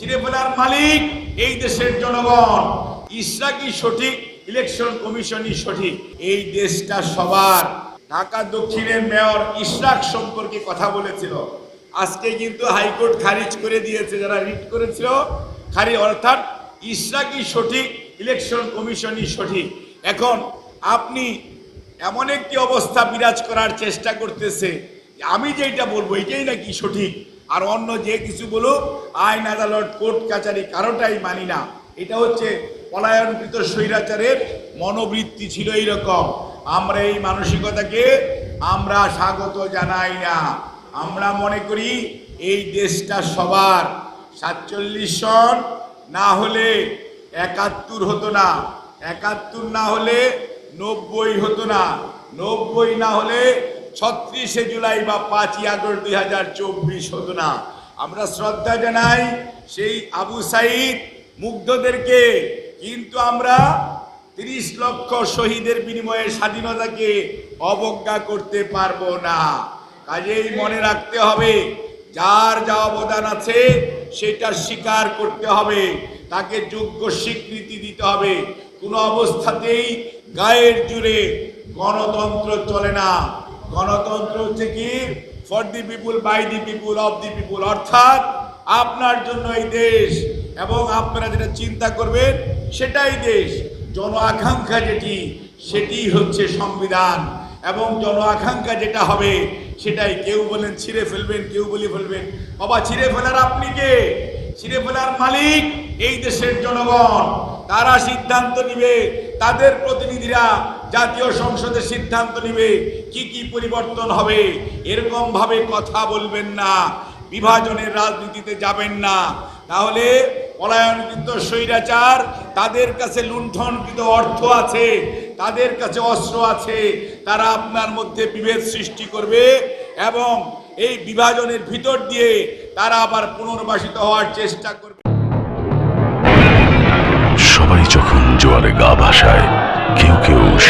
ছিঁড়ে মালিক এই দেশের জনগণ। ইসরাকি সঠিক? ইলেকশন কমিশনই সঠিক। এই দেশটা সবার। ঢাকা দক্ষিণের মেয়র ইশরাক সম্পর্কে কথা বলেছিল। আজকে কিন্তু হাইকোর্ট খারিজ করে দিয়েছে, যারা রিট করেছিল। খারি, অর্থাৎ ইসরাকি সঠিক? ইলেকশন কমিশনই সঠিক। এখন আপনি এমন একটি অবস্থা বিরাজ করার চেষ্টা করতেছে। আমি যেটা বলব, এটাই নাকি সঠিক? আর অন্য যে কিছু বলুক, আইন আদালত, কোর্ট কাচারি কারোটাই মানি না। এটা হচ্ছে পলায়নকৃত স্বৈরাচারের মনোবৃত্তি ছিল এইরকম। আমরা এই মানসিকতাকে আমরা স্বাগত জানাই না। আমরা মনে করি এই দেশটা সবার। সাতচল্লিশ সন না হলে একাত্তর হতো না। একাত্তর না হলে নব্বই হতো না। নব্বই না হলে ছত্রিশে জুলাই বা পাঁচই আগস্ট দুই হাজার চব্বিশ হতো না। আমরা শ্রদ্ধা জানাই সেই আবু সাইদ মুগ্ধদেরকে। কিন্তু আমরা তিরিশ লক্ষ শহীদের বিনিময়ে স্বাধীনতাকে অবজ্ঞা করতে পারব না। কাজেই মনে রাখতে হবে, যার যা অবদান আছে সেটা স্বীকার করতে হবে, তাকে যোগ্য স্বীকৃতি দিতে হবে। কোনো অবস্থাতেই গায়ের জুড়ে গণতন্ত্র চলে না। গণতন্ত্র হচ্ছে কি? For the people by the people of the people অর্থাৎ আপনার জন্য এই দেশ এবং আপনারা যেটা চিন্তা করবেন, সেটাই দেশ। জন আকাঙ্ক্ষা যেটি, সেটি হচ্ছে সংবিধান। এবং জন আকাঙ্ক্ষা যেটা হবে, সেটাই কেউ বলেন ছিঁড়ে ফেলবেন, কেউ বলে ফেলবেন। বাবা, ছিঁড়ে ফেলার আপনি কে? ছিঁড়ে ফেলার মালিক এই দেশের জনগণ। তারা সিদ্ধান্ত নিবে, তাদের প্রতিনিধিরা জাতীয় সংসদে সিদ্ধান্ত নিবে, কি কি পরিবর্তন হবে এরকম ভাবে কথা বলবেন না, বিভাজনের রাজনীতিতে যাবেন না। তাহলে পলায়নকৃত স্বৈরাচার, তাদের কাছে লুণ্ঠনকৃত অর্থ আছে, তাদের কাছে অস্ত্র আছে, তারা আপনার মধ্যে বিভেদ সৃষ্টি করবে এবং এই বিভাজনের ভিতর দিয়ে তারা আবার পুনর্বাসিত হওয়ার চেষ্টা করবে। সবাই যখন জোয়ারে গা ভাসায়, কেউ